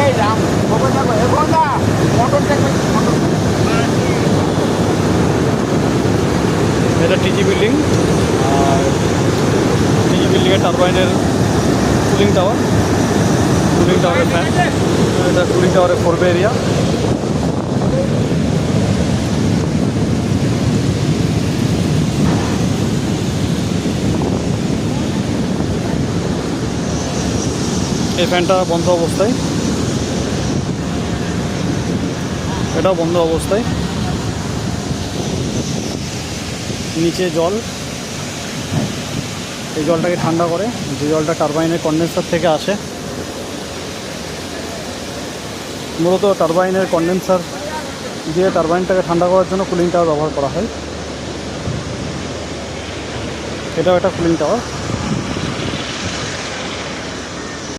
এই রাম, খবর দেখো এখন না মোটর দেখবে এটা টিজি বিল্ডিং আর টিজি বিল্ডিংয়ের টারবাইনের কুলিং টাওয়ার কুলিং টাওয়ারের ফ্যান এটা কুলিং টাওয়ারের ফোরবে এরিয়া এই ফ্যানটা বন্ধ অবস্থায়। এটাও বন্ধ অবস্থায়। নিচে জল। এই জলটাকে ঠান্ডা করে। যে জলটা টারবাইনের কন্ডেন্সার থেকে আসে। মূলত টারবাইনের কন্ডেন্সার দিয়ে টারবাইনটাকে ঠান্ডা করার জন্য কুলিং টাওয়ার ব্যবহার করা হয়। এটাও একটা কুলিং টাওয়ার।